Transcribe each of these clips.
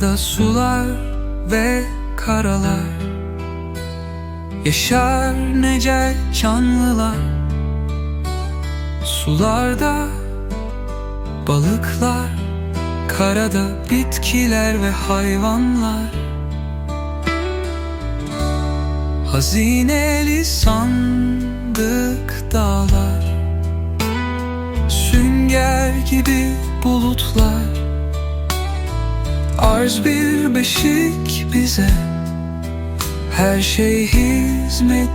Dünyada sular ve karalar Yaşar nece canlılar Sularda balıklar Karada bitkiler ve hayvanlar Hazineli sandık dağlar Sünger gibi bulutlar Arz bir beşik bize. Her şey hizmetimizde.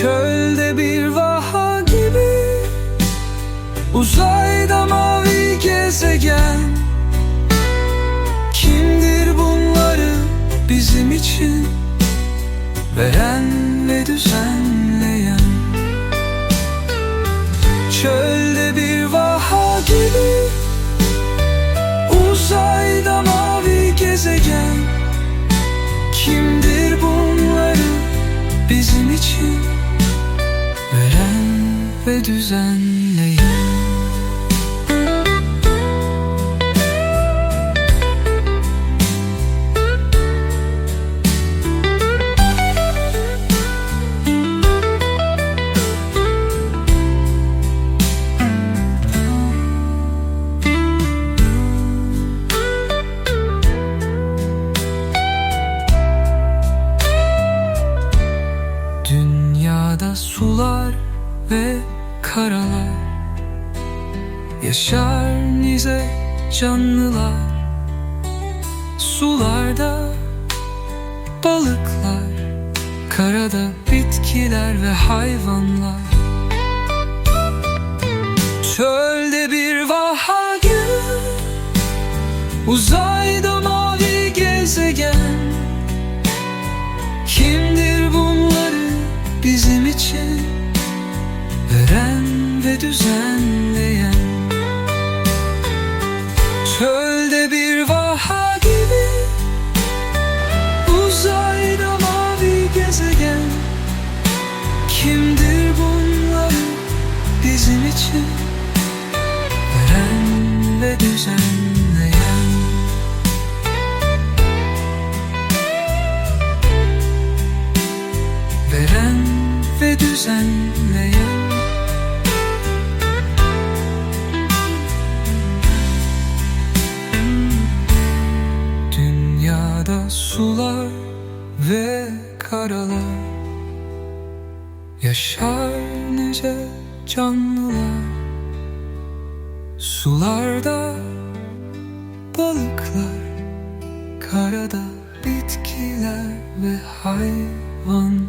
Çölde bir vaha gibi Uzayda mavi gezegen. Kimdir bunları bizim için? Veren ve düzenleyen Kimdir bunları bizim için? Veren ve düzenleyen ve karalar. Yaşar nice canlılar. Sularda balıklar. Karada bitkiler ve hayvanlar. Çölde bir vaha gün Uzayda mavi gezegen. Kimdir bunları bizim için düzenleyen Çölde bir vaha gibi Uzayda mavi gezegen. Kimdir bunları bizim için Veren ve düzenleyen? Veren ve düzenleyen Sular ve karalar. Yaşar nice canlılar. Sularda balıklar Karada bitkiler ve hayvanlar